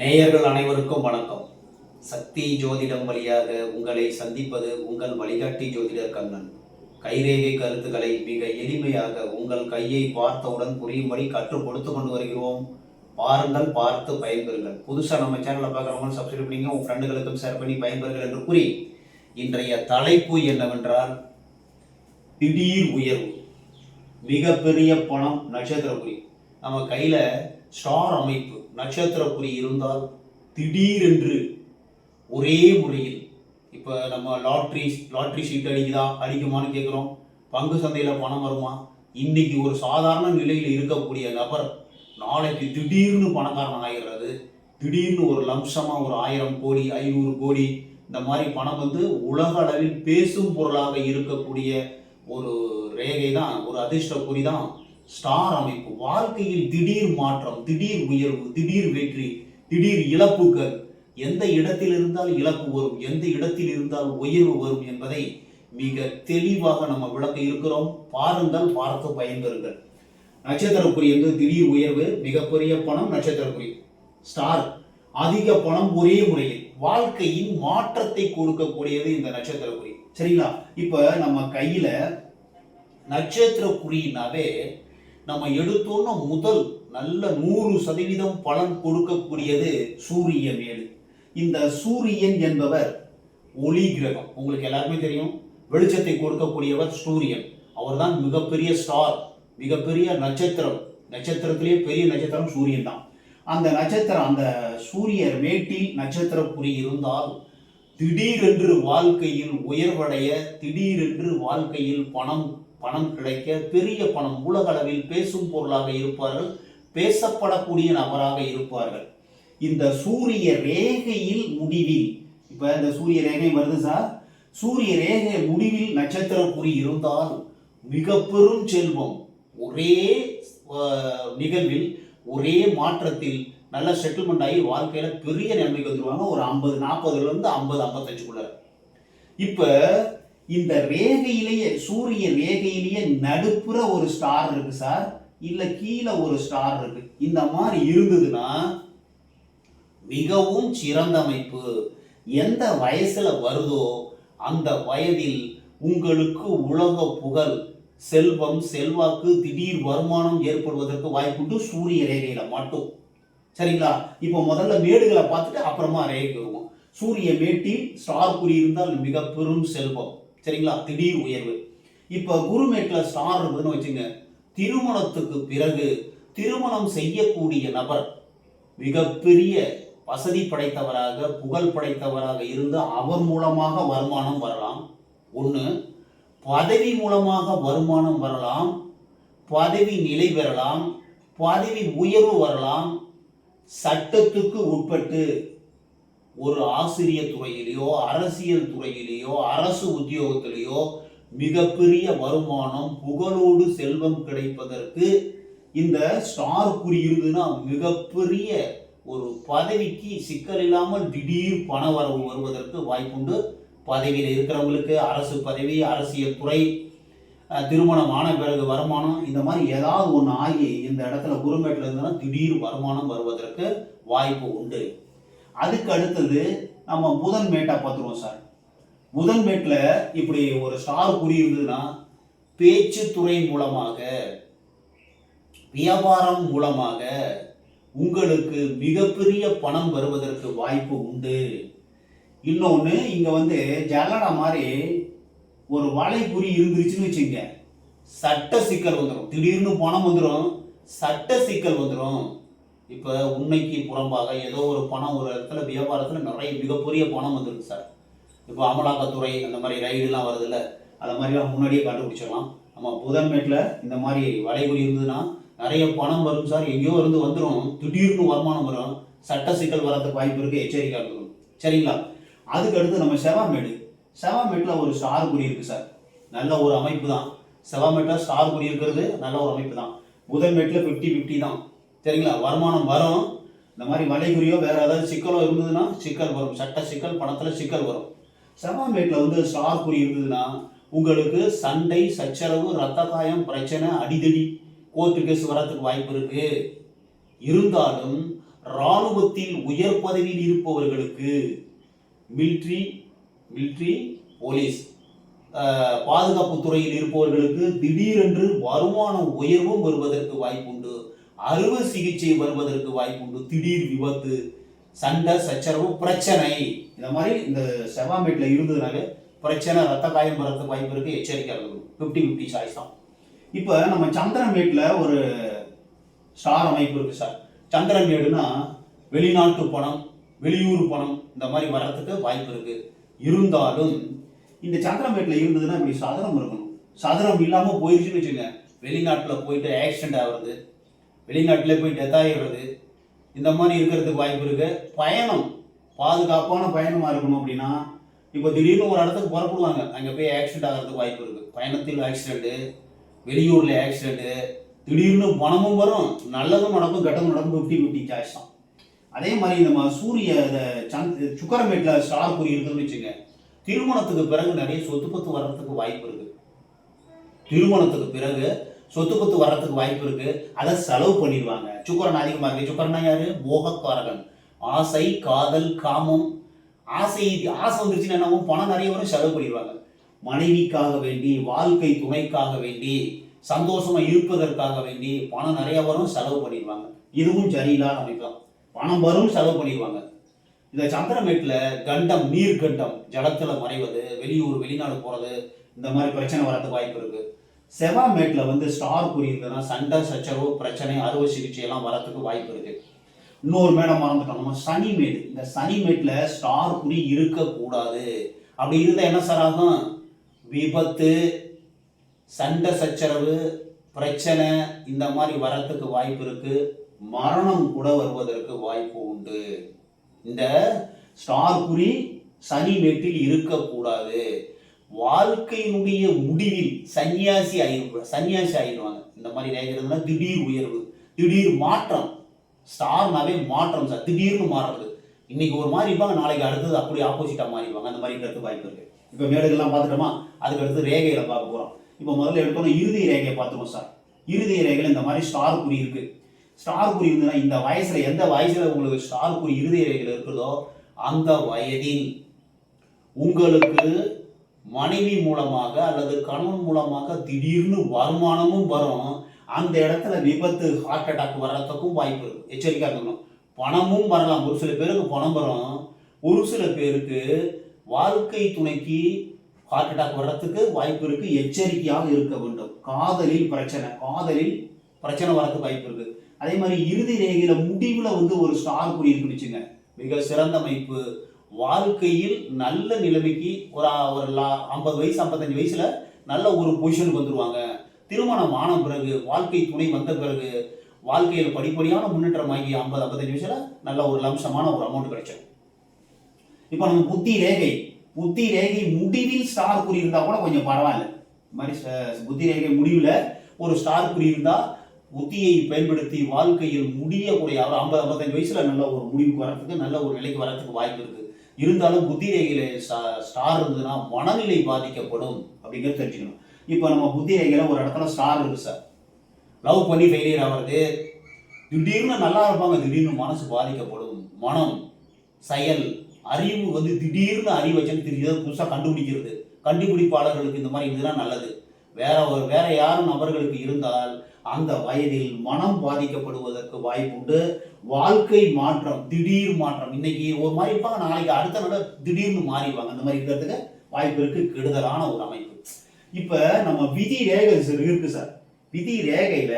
நேயர்கள் அனைவருக்கும் வணக்கம். சக்தி ஜோதிடம் வழியாக உங்களை சந்திப்பது உங்கள் வழிகாட்டி ஜோதிடர் கண்ணன். கைரேகை கருத்துக்களை மிக எளிமையாக உங்கள் கையை பார்த்தவுடன் புரியும்படி கற்றுக் கொடுத்து கொண்டு வருகிறோம். பாருங்கள் பார்த்து பயன்பெறுங்கள். புதுசாக நம்ம சேனலை பார்க்குறவங்க சப்ஸ்கிரைப் பண்ணிங்க உங்கள் ஃப்ரெண்டுகளுக்கும் ஷேர் பண்ணி பயன்பெறுங்கள் என்று கூறி இன்றைய தலைப்பு என்னவென்றால் திடீர் உயர்வு. மிகப்பெரிய பணம் நட்சத்திரக்குறி. நம்ம கையில் ஸ்டார் அமைப்பு. நட்சத்திரக்குறி இருந்தால் திடீரென்று ஒரே முறையில் இப்போ நம்ம லாட்ரி லாட்ரி சீட் அடிக்குதா அடிக்குமான்னு கேட்குறோம் பங்கு சந்தையில் பணம் வருமா? இன்னைக்கு ஒரு சாதாரண நிலையில் இருக்கக்கூடிய நபர் நாளைக்கு திடீர்னு பணக்காரன் ஆகிறது திடீர்னு ஒரு லம்சமாக ஒரு ஆயிரம் கோடி ஐநூறு கோடி இந்த மாதிரி பணம் வந்து உலக அளவில் பேசும் பொருளாக இருக்கக்கூடிய ஒரு ரேகை தான் ஒரு அதிர்ஷ்டக்குறி தான் ஸ்டார் அமைப்பு. வாழ்க்கையில் திடீர் மாற்றம் திடீர் உயர்வு திடீர் வெற்றி திடீர் இழப்புகள். எந்த இடத்தில் இருந்தால் இழப்பு வரும் எந்த இடத்தில் இருந்தால் உயர்வு வரும் என்பதை மிக தெளிவாக நம்ம விளக்க இருக்கிறோம். பாருங்கள் பார்த்து பயன்பெறுங்கள். நட்சத்திரக்குறி வந்து திடீர் உயர்வு மிகப்பெரிய பணம் நட்சத்திரக்குறி. ஸ்டார் அதிக பணம் ஒரே முறையில். வாழ்க்கையின் மாற்றத்தை கொடுக்கக்கூடியது இந்த நட்சத்திரக்குறி. சரிங்களா? இப்ப நம்ம கையில நட்சத்திரக்குறினாவே நம்ம எடுத்தோன்னா முதல் நல்ல நூறு சதவீதம் பலன் கொடுக்கக்கூடியது சூரிய மேடு இந்த சூரியன் என்பவர் ஒளி கிரகம். உங்களுக்கு எல்லாருமே தெரியும். வெளிச்சத்தை கொடுக்கக்கூடியவர் சூரியன். அவர்தான் மிகப்பெரிய ஸ்டார் மிகப்பெரிய நட்சத்திரம். நட்சத்திரத்திலேயே பெரிய நட்சத்திரம் சூரியன் தான். அந்த நட்சத்திரம் அந்த சூரியர் மேட்டி நட்சத்திரக்குறி இருந்தால் திடீரென்று வாழ்க்கையில் உயர்வடைய திடீரென்று வாழ்க்கையில் பணம் பணம் கிடைக்க பெரிய பணம் உலக அளவில் பேசும் பொருளாக இருப்பார்கள் பேசப்படக்கூடிய நபராக இருப்பார்கள். இந்த சூரிய ரேகையில் முடிவில் இப்ப இந்த சூரிய ரேகை வருது சார். சூரிய ரேகை முடிவில் நட்சத்திர குறி இருந்தால் மிக பெரும் செல்வம். ஒரே நிகழ்வில் ஒரே மாற்றத்தில் நல்ல செட்டில்மெண்ட் ஆகி வாழ்க்கையில பெரிய நிலைமைக்கு வந்துருவாங்க. ஒரு ஐம்பது நாற்பதுல இருந்து ஐம்பது ஐம்பத்தஞ்சுக்குள்ள. இப்போ இந்த ரேகையிலேயே சூரிய ரேகையிலேயே நடுப்புற ஒரு ஸ்டார் இருக்கு சார் இல்ல கீழே ஒரு ஸ்டார் இருக்கு. இந்த மாதிரி இருந்ததுன்னா மிகவும் சிறந்த அமைப்பு. எந்த வயசுல வருதோ அந்த வயதில் உங்களுக்கு உலக புகழ் செல்வம் செல்வாக்கு திடீர் வருமானம் ஏற்படுவதற்கு வாய்ப்புண்டு சூரிய ரேகையில மட்டும். சரிங்களா? இப்போ முதல்ல மேடுகளை பார்த்துட்டு அப்புறமா ரேகை வருவோம். சூரிய மேட்டில் ஸ்டார் குறி இருந்தால் மிக பெரும் செல்வம். சரிங்களா? திடீர் உயர்வு. இப்போ குருமேட்டில் ஸ்டார் இருக்குதுன்னு வச்சுங்க. திருமணத்துக்கு பிறகு திருமணம் செய்யக்கூடிய நபர் மிகப்பெரிய வசதி படைத்தவராக புகழ் படைத்தவராக இருந்து அவர் மூலமாக வருமானம் வரலாம். ஒன்று பதவி மூலமாக வருமானம் வரலாம். பதவி நிலை பெறலாம். பதவி உயர்வு வரலாம். சட்டத்துக்கு உட்பட்டு ஒரு ஆசிரியர் துறையிலேயோ அரசியல் துறையிலேயோ அரசு உத்தியோகத்திலேயோ மிகப்பெரிய வருமானம் புகழோடு செல்வம் கிடைப்பதற்கு இந்த ஸ்டார் குறி இருந்ததுன்னா மிகப்பெரிய ஒரு பதவிக்கு சிக்கல் இல்லாமல் திடீர் பண வரவு வருவதற்கு வாய்ப்புண்டு. பதவியில் இருக்கிறவங்களுக்கு அரசு பதவி அரசியல் துறை திருமணம் ஆன பிறகு வருமானம் இந்த மாதிரி ஏதாவது ஒன்று ஆகி இந்த இடத்துல குருமேட்டில் இருந்ததுன்னா திடீர் வருமானம் வருவதற்கு வாய்ப்பு உண்டு. அதுக்கு அடுத்தது நம்ம புதன் மேட்டா பார்த்துருவோம் சார். புதன் மேட்டில் இப்படி ஒரு ஸ்டார் குறி இருந்ததுன்னா பேச்சு துறை மூலமாக வியாபாரம் மூலமாக உங்களுக்கு மிகப்பெரிய பணம் வருவதற்கு வாய்ப்பு உண்டு. இன்னொன்று இங்கே வந்து ஜல்லடா மாதிரி ஒரு வலைக்குறி இருந்துருச்சுன்னு வச்சுங்க சட்ட சிக்கல் வந்துடும் திடீர்னு பணம் வந்துடும் சட்ட சிக்கல் வந்துடும் இப்போ உண்மைக்கு புறம்பாக ஏதோ ஒரு பணம் ஒரு இடத்துல வியாபாரத்தில் நிறைய மிகப்பெரிய பணம் வந்துருக்கு சார். இப்போ அமலாக்கத்துறை அந்த மாதிரி ரைடுலாம் வருதுல்ல அதை மாதிரிலாம் முன்னாடியே கண்டுபிடிச்சிடலாம். நம்ம புதன்மேட்டில் இந்த மாதிரி வலைகுறி இருந்ததுன்னா நிறைய பணம் வரும் சார். எங்கேயோ இருந்து வந்துடும் திடீர்னு வருமானம் வரும். சட்ட சிக்கல் வரதுக்கு வாய்ப்பு இருக்குது எச்சரிக்கை இருக்கணும் சரிங்களா? அதுக்கடுத்து நம்ம செவாமேடு செவாமேட்டில் ஒரு ஸ்டார் குடி இருக்குது சார். நல்ல ஒரு அமைப்பு தான். செவாமேட்டில் ஸ்டார் குடி இருக்கிறது நல்ல ஒரு அமைப்பு தான். புதன்மேட்டில் ஃபிஃப்டி ஃபிஃப்டி தான். சரிங்களா வருமானம் வரும். இந்த மாதிரி வலைகுறியோ வேறு ஏதாவது சிக்கலோ இருந்ததுன்னா சிக்கல் வரும். சட்ட சிக்கல் பணத்தில் சிக்கல் வரும். செவ்வாமேட்டில் வந்து ஸ்டார் குறி இருந்ததுன்னா உங்களுக்கு சண்டை சச்சரவு ரத்த காயம் பிரச்சனை அடிதடி கோர்ட்டு கேஸ் வரத்துக்கு வாய்ப்பு இருக்கு. இருந்தாலும் இராணுவத்தில் உயர் பதவியில் இருப்பவர்களுக்கு மில்ட்ரி மில்ட்ரி போலீஸ் பாதுகாப்பு துறையில் இருப்பவர்களுக்கு திடீரென்று வருமான உயர்வும் வருவதற்கு வாய்ப்புண்டு. அறுவை சிகிச்சை வருவதற்கு வாய்ப்பு உண்டு திடீர் விபத்து சண்டை சச்சரவு பிரச்சனை. இந்த மாதிரி இந்த செவாமேட்ல இருந்ததுனால பிரச்சனை ரத்த காயம் வரதுக்கு வாய்ப்பு இருக்கு எச்சரிக்கை இருக்கணும் ஃபிஃப்டி ஃபிஃப்டி சாய்ஸ் தான். இப்போ நம்ம சந்திரமேட்ல ஒரு ஸ்டார் அமைப்பு இருக்கு சார். சந்திரமேடுனா வெளிநாட்டு பணம் வெளியூர் பணம் இந்த மாதிரி வர்றதுக்கு வாய்ப்பு இருக்கு. இருந்தாலும் இந்த சந்திரமேட்ல இருந்ததுன்னா இப்படி சதுரம் இருக்கணும். சதுரம் இல்லாம போயிருச்சுன்னு வச்சுங்க வெளிநாட்டுல போயிட்டு ஆக்சிடென்ட் ஆகுறது வெளிநாட்டில் போய் டெத் ஆகிடுறது இந்த மாதிரி இருக்கிறதுக்கு வாய்ப்பு இருக்கு. பயணம். பாதுகாப்பான பயணமாக இருக்கணும் அப்படின்னா இப்போ திடீர்னு ஒரு இடத்துக்கு புறப்படுவாங்க. அங்கே போய் ஆக்சிடென்ட் ஆகிறதுக்கு வாய்ப்பு இருக்கு. பயணத்தில் ஆக்சிடென்ட்டு வெளியூரில் ஆக்சிடென்ட்டு திடீர்னு பணமும் வரும். நல்லதும் நடக்கும் கெட்டதும் நடக்கும். ஃபிஃப்டி ஃபிஃப்டி சாய்ஸ் தான். அதே மாதிரி நம்ம சூரிய இந்த சந்த் சுக்கரமேட்ல ஸ்டார் குறி இருக்குன்னு வச்சுங்க திருமணத்துக்கு பிறகு நிறைய சொத்து பத்து வர்றதுக்கு வாய்ப்பு இருக்கு. திருமணத்துக்கு பிறகு சொத்து பத்து வர்றதுக்கு வாய்ப்பு இருக்கு. அதை செலவு பண்ணிடுவாங்க. சுக்கரன் அதிகமாக இருக்கு சுக்கரனா யாரு? மோகக்காரகன் ஆசை காதல் காமம் ஆசை ஆசை வந்துருச்சுன்னா என்ன பணம் நிறைய வரும் செலவு பண்ணிடுவாங்க. மனைவிக்காக வேண்டி வாழ்க்கை துணைக்காக வேண்டி சந்தோஷமா இருப்பதற்காக வேண்டி பணம் நிறைய வரும் செலவு பண்ணிடுவாங்க. இதுவும் சரியில்லாத அமைப்பு தான் பணம் வரும் செலவு பண்ணிடுவாங்க. இந்த சந்திரமேட்டில் கண்டம் நீர் கண்டம் ஜலத்துல மறைவது வெளியூர் வெளிநாடு போகிறது இந்த மாதிரி பிரச்சனை வரதுக்கு வாய்ப்பு இருக்குது செவாமேட்டில் வந்து ஸ்டார் குறி இருந்ததுன்னா சண்டை சச்சரவு பிரச்சனை அறுவை சிகிச்சை எல்லாம் வாய்ப்பு இருக்குது இன்னொரு மேடம் மறந்துட்டோம் நம்ம சனிமேடு இந்த சனிமேட்டில் ஸ்டார் குறி இருக்கக்கூடாது. அப்படி இருந்தால் என்ன சார் ஆகும்? விபத்து சண்டை சச்சரவு பிரச்சனை இந்த மாதிரி வரத்துக்கு வாய்ப்பு இருக்குது மரணம் கூட வருவதற்கு வாய்ப்பு உண்டு. இந்த ஸ்டார் குறி சனி மேட்டில் இருக்கக்கூடாது. வாழ்க்கையினுடைய முடிவில் சன்னியாசி ஆயிரு சன்னியாசி ஆயிடுவாங்க. இந்த மாதிரி ரேகிறதுனா திடீர் உயர்வு திடீர் மாற்றம். ஸ்டார்னாவே மாற்றம் சார் திடீர்னு மாறுறது. இன்னைக்கு ஒரு மாதிரி இருப்பாங்க நாளைக்கு அடுத்தது அப்படியே ஆப்போசிட்டாக மாறிடுவாங்க. அந்த மாதிரி இருக்கிறது வாய்ப்பு இருக்கு. இப்போ மேடுகள்லாம் பார்த்துட்டோமா? அதுக்கு அடுத்து ரேகையில பார்க்க போகிறோம் இப்போ முதல்ல எடுத்தோம்னா இறுதி ரேகையை பார்த்துருவோம் சார் இறுதி ரேகையில் இந்த மாதிரி ஸ்டார் குறி இருக்கு. ஸ்டார் குறி இருந்ததுன்னா இந்த வயசுல எந்த வயசுல உங்களுக்கு ஸ்டார் குறி இறுதி ரேகையில் இருக்கிறதோ அந்த வயதில் உங்களுக்கு மனைவி மூலமாக அல்லது கணவன் மூலமாக திடீர்னு வருமானமும் வரும். அந்த இடத்துல விபத்து ஹார்ட் அட்டாக் வர்றதுக்கும் வாய்ப்பு இருக்கும் எச்சரிக்கையாக இருக்கணும். பணமும் வரலாம். ஒரு சில பேருக்கு பணம் வரும். ஒரு சில பேருக்கு வாழ்க்கை துணைக்கு ஹார்ட் அட்டாக் வர்றதுக்கு வாய்ப்பு இருக்கு. எச்சரிக்கையாக இருக்க வேண்டும். காதலில் பிரச்சனை. காதலில் பிரச்சனை வரதுக்கு வாய்ப்பு இருக்கு. அதே மாதிரி இறுதி ரேகையில முடிவுல வந்து ஒரு ஸ்டார் குறி இருக்குன்னு வச்சுங்க மிக சிறந்த அமைப்பு. வாழ்க்கையில் நல்ல நிலைமைக்கு ஒரு ஒரு லா- ஐம்பது வயசு ஐம்பத்தஞ்சு வயசுல நல்ல ஒரு பொசிஷனுக்கு வந்துருவாங்க. திருமணம் ஆன பிறகு வாழ்க்கை துணை வந்த பிறகு வாழ்க்கையில் படிப்படியான முன்னேற்றம் ஆகி ஐம்பது ஐம்பத்தஞ்சு வயசுல நல்ல ஒரு லம்சமான ஒரு அமௌண்ட் கிடைச்சிடும். இப்போ நம்ம புத்தி ரேகை புத்தி ரேகை முடிவில் ஸ்டார் குறி இருந்தால் கூட கொஞ்சம் பரவாயில்ல. இந்த மாதிரி புத்தி ரேகை முடிவில் ஒரு ஸ்டார் குறி இருந்தால் புத்தியை பயன்படுத்தி வாழ்க்கையில் முடியக்கூடிய ஐம்பது ஐம்பத்தஞ்சு வயசுல நல்ல ஒரு முடிவுக்கு வரத்துக்கு நல்ல ஒரு நிலைக்கு வரத்துக்கு வாய்ப்பு இருக்கு. இருந்தாலும் புத்தி ரேகையில ஸ்டா- ஸ்டார் இருந்ததுன்னா மனநிலை பாதிக்கப்படும் அப்படிங்கிறது தெரிஞ்சுக்கணும். இப்போ நம்ம புத்தி ரேகையில ஒரு இடத்துல ஸ்டார் இருக்கு சார் லவ் பண்ணி ஃபெயிலியர் ஆகிறது திடீர்னு நல்லா இருப்பாங்க திடீர்னு மனசு பாதிக்கப்படும். மனம் செயல் அறிவு வந்து திடீர்னு அறிவு வச்சுன்னு தெரியுது புதுசாக கண்டுபிடிக்கிறது. கண்டுபிடிப்பாளர்களுக்கு இந்த மாதிரி இதுதான் நல்லது. வேற ஒரு வேற யாரும் நபர்களுக்கு இருந்தால் அந்த வயதில் மனம் பாதிக்கப்படுவதற்கு வாய்ப்புண்டு. வாழ்க்கை மாற்றம் திடீர் மாற்றம். இன்னைக்கு ஒரு மாதிரி இருப்பாங்க நாளைக்கு அடுத்த நாள் திடீர்னு மாறிடுவாங்க. அந்த மாதிரி இருக்கிறதுக்கு வாய்ப்பு இருக்கு கெடுதலான ஒரு அமைப்பு. இப்ப நம்ம விதி ரேகை சார் இருக்கு சார். விதி ரேகையில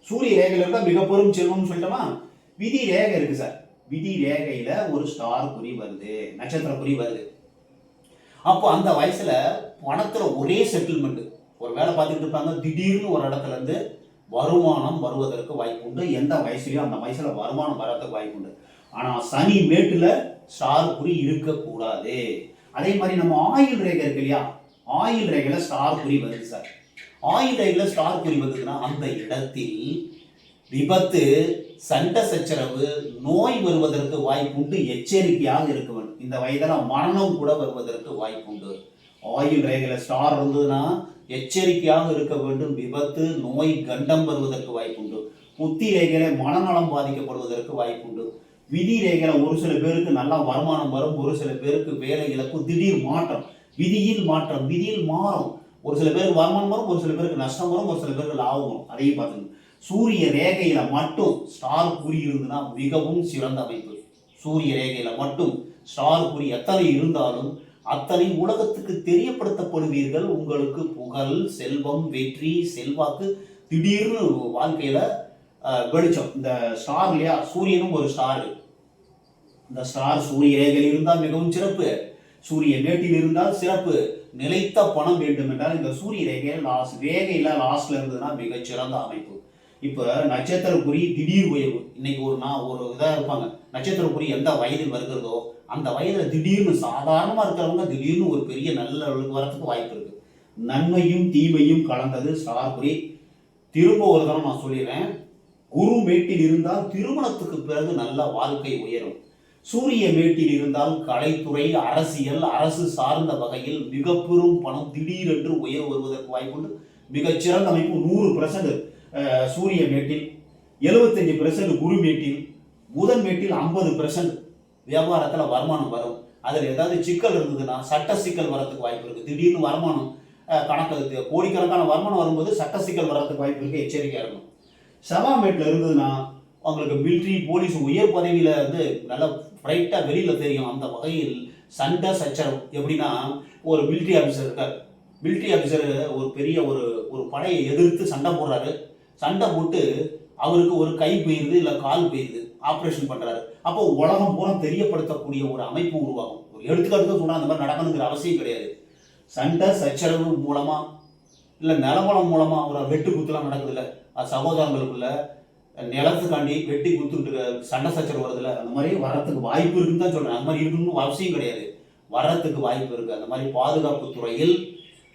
சூரிய ரேகையில இருந்தா மிக பெரும் செல்வம்னு சொல்லிட்டோமா? விதி ரேகை இருக்கு சார். விதி ரேகையில ஒரு ஸ்டார் குறி வருது நட்சத்திர குறி வருது. அப்போ அந்த வயசுல பணத்துல ஒரே செட்டில்மெண்ட் ஒரு வேலை பார்த்துக்கிட்டு இருப்பாங்க. திடீர்னு ஒரு இடத்துல இருந்து வருமானம் வருவதற்கு வாய்ப்பு உண்டு. எந்த வயசுலயும் அந்த வயசுல வருமானம் வர்றதுக்கு வாய்ப்பு உண்டு. ஆனா சனி மேட்டுல ஸ்டார் குறி இருக்கக்கூடாது. அதே மாதிரி நம்ம ஆயில் ரேகை இருக்கு இல்லையா? ஆயில் ரேகையில ஸ்டார் குறி வருது சார். ஆயில் ரேகையில ஸ்டார் குறி வந்ததுன்னா அந்த இடத்தில் விபத்து சண்டை சச்சரவு நோய் வருவதற்கு வாய்ப்புண்டு எச்சரிக்கையாக இருக்க வேண்டும். இந்த வயதில் மரணம் கூட வருவதற்கு வாய்ப்புண்டு ஆயுள் ரேகையில் ஸ்டார் இருந்ததுன்னா எச்சரிக்கையாக இருக்க வேண்டும். விபத்து நோய் கண்டம் வருவதற்கு வாய்ப்புண்டு. புத்தி ரேகையில மனநலம் பாதிக்கப்படுவதற்கு வாய்ப்புண்டு. விதி ரேகையில ஒரு சில பேருக்கு நல்லா வருமானம் வரும். ஒரு சில பேருக்கு வேலை இழப்பு திடீர் மாற்றம். விதியில் மாற்றம் விதியில் மாறும். ஒரு சில பேருக்கு வருமானம் வரும் ஒரு சில பேருக்கு நஷ்டம் வரும் ஒரு சில பேருக்கு லாபம் வரும். அதையும் பார்த்துங்க சூரிய ரேகையில மட்டும் ஸ்டார் குறி இருந்ததுன்னா மிகவும் சிறந்த அமைப்பு. சூரிய ரேகையில மட்டும் ஸ்டார் குறி எத்தனை இருந்தாலும் அத்தனை உலகத்துக்கு தெரியப்படுத்தப்படுவீர்கள். உங்களுக்கு புகழ் செல்வம் வெற்றி செல்வாக்கு திடீர்னு வாழ்க்கையில வெளிச்சம். இந்த ஸ்டார் இல்லையா? சூரியனும் ஒரு ஸ்டார் இந்த ஸ்டார் சூரிய ரேகையில் இருந்தால் மிகவும் சிறப்பு. சூரிய மேட்டில் இருந்தால் சிறப்பு. நிலைத்த பணம் வேண்டும் என்றால் இந்த சூரிய ரேகையில் லாஸ்ட் ரேகையில லாஸ்ட்ல இருந்ததுன்னா மிகச்சிறந்த அமைப்பு. இப்போ நட்சத்திரக்குறி திடீர் உயர்வு. இன்னைக்கு ஒரு நான் ஒரு இதாக இருப்பாங்க. நட்சத்திரக்குறி எந்த வயதில் வருகிறதோ அந்த வயதில் திடீர்னு சாதாரணமாக இருக்கிறவங்க திடீர்னு ஒரு பெரிய நல்ல லெவலுக்கு வரத்துக்கு வாய்ப்பு இருக்குது நன்மையும் தீமையும் கலந்தது ஸ்டார் திரும்ப ஒரு தரம் நான் சொல்லிடுறேன். குரு மேட்டில் இருந்தால் திருமணத்துக்கு பிறகு நல்ல வாழ்க்கை உயரும். சூரிய மேட்டில் இருந்தால் கலைத்துறை அரசியல் அரசு சார்ந்த வகையில் மிக பெரும் பணம் திடீரென்று உயர்வு வருவதற்கு வாய்ப்புண்டு. மிகச்சிறந்த அமைப்பு நூறு பெர்சன்ட் சூரிய மேட்டில் எழுபத்தஞ்சு பெர்சன்ட் குரு மேட்டில் புதன் மேட்டில் ஐம்பது பெர்சன்ட் வியாபாரத்தில் வருமானம் வரும். அதில் ஏதாவது சிக்கல் இருந்ததுன்னா சட்ட சிக்கல் வரத்துக்கு வாய்ப்பு இருக்குது திடீர்னு வருமானம் கணக்கு கோடிக்கணக்கான வருமானம் வரும்போது சட்ட சிக்கல் வர்றதுக்கு வாய்ப்பு இருக்குது எச்சரிக்கையாக இருக்கும் செவாமேட்டில் இருந்ததுன்னா உங்களுக்கு மிலிட்ரி போலீஸ் உயர் பதவியில் வந்து நல்லா பிரைட்டாக வெளியில் தெரியும். அந்த வகையில் சண்டை சச்சரவு. எப்படின்னா ஒரு மிலிட்ரி ஆஃபீஸர் இருக்கார். மிலிட்ரி ஆஃபீஸர் ஒரு பெரிய ஒரு ஒரு படையை எதிர்த்து சண்டை போடுறாரு. சண்டை போட்டு அவருக்கு ஒரு கை போயிருது இல்லை கால் போயிருது. ஆப்ரேஷன் பண்ணுறாரு அப்போ உலகம் பூரா தெரியப்படுத்தக்கூடிய ஒரு அமைப்பு உருவாகும். ஒரு எடுத்துக்காட்டுக்கு சொன்னால் அந்த மாதிரி நடக்கணுங்கிற அவசியம் கிடையாது. சண்டை சச்சரவு மூலமாக இல்லை நிலமலம் மூலமாக ஒரு வெட்டு குத்துலாம் நடக்குதுல்ல. அது சகோதரங்களுக்குள்ள நிலத்துக்காண்டி வெட்டி குத்துட்டு சண்டை சச்சரவு வருதுல்ல அந்த மாதிரி வரத்துக்கு வாய்ப்பு இருக்குன்னு தான் சொல்கிறேன் அந்த மாதிரி இருக்கணும்னு அவசியம் கிடையாது. வரத்துக்கு வாய்ப்பு இருக்குது அந்த மாதிரி பாதுகாப்பு துறையில்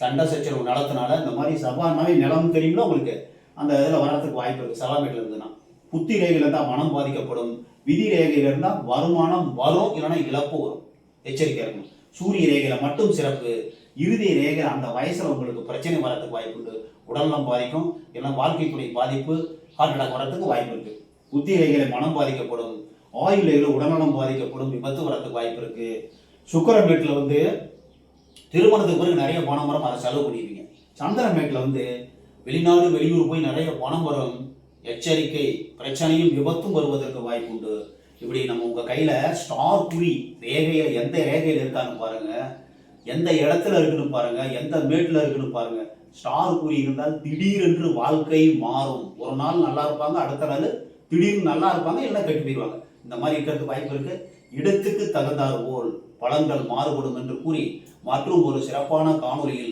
சண்டை சச்சரவு நடத்தினால இந்த மாதிரி சபானாவே நிலம் தெரியும்ல உங்களுக்கு? அந்த இதில் வர்றதுக்கு வாய்ப்பு இருக்குது செலவீட்டில் இருந்ததுன்னா. புத்தி ரேகையில் இருந்தால் மனம் பாதிக்கப்படும். விதி ரேகையில் இருந்தால் வருமானம் வரும் இல்லைன்னா இழப்பு வரும். எச்சரிக்கை இருக்கும் சூரிய ரேகையில மட்டும் சிறப்பு. இறுதி ரேகை அந்த வயசில் உங்களுக்கு பிரச்சனை வர்றதுக்கு வாய்ப்பு உண்டு. உடல்நலம் பாதிக்கும் இல்லைன்னா வாழ்க்கைக்குரிய பாதிப்பு ஹார்ட் அட்டாக் வர்றதுக்கு வாய்ப்பு இருக்குது புத்தி ரேகையில மனம் பாதிக்கப்படும். ஆயுள் ரேகையில் உடல்நலம் பாதிக்கப்படும் விபத்து வர்றதுக்கு வாய்ப்பு இருக்குது சுக்கரன் வீட்டில் வந்து திருமணத்துக்கு பிறகு நிறைய பணம் வரும் அதை செலவு பண்ணிடுவீங்க சந்திரன் மேட்டில் வந்து வெளிநாடு வெளியூர் போய் நிறைய பணம் வரும். எச்சரிக்கை பிரச்சனையும் விபத்தும் வருவதற்கு வாய்ப்பு உண்டு இப்படி நம்ம உங்கள் கையில் ஸ்டார் குறி ரேகையில் எந்த ரேகையில் இருக்கான்னு பாருங்கள் எந்த இடத்துல இருக்குன்னு பாருங்கள் எந்த மேட்டில் இருக்குன்னு பாருங்கள் ஸ்டார் குறி இருந்தால் திடீரென்று வாழ்க்கை மாறும். ஒரு நாள் நல்லா இருப்பாங்க அடுத்த நாள் திடீர்னு நல்லா இருப்பாங்க இல்லைன்னா கெட்டு போயிடுவாங்க. இந்த மாதிரி இருக்கிறதுக்கு வாய்ப்பு இருக்குது இடத்துக்கு தகுந்தார் போல் பலன்கள் மாறுபடும் என்று கூறி மற்றும் ஒரு சிறப்பான காணொளியில்